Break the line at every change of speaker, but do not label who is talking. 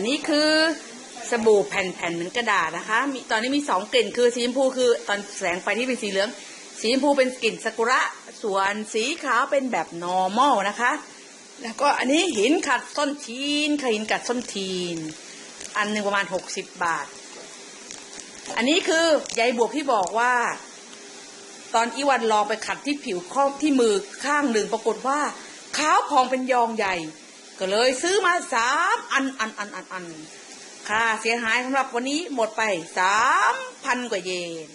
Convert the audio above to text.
นนี้คือสบู่แผ่นๆเหมือนกระดาษนะคะ มีตอนนี้มีสองกลิ่นคือสีชมพูคือตอนแสงไฟที่เป็นสีเหลือง สีชมพูเป็นกลิ่นซากุระ ส่วนสีขาวเป็นแบบ normal นะคะ แล้วก็อันนี้หินขัดส้นทีนค่ะหินขัดส้นทีน อันหนึ่งประมาณหกสิบบาท อันนี้คือใยบวบที่บอกว่า ตอนอีวันลองไปขัดที่ผิวข้อที่มือข้างหนึ่งปรากฏว่าขาวพองเป็นยองใหญ่ ก็เลยซื้อมาสามอันอันอันอันอันค่าเสียหายสำหรับวันนี้หมดไปสามพันกว่าเยน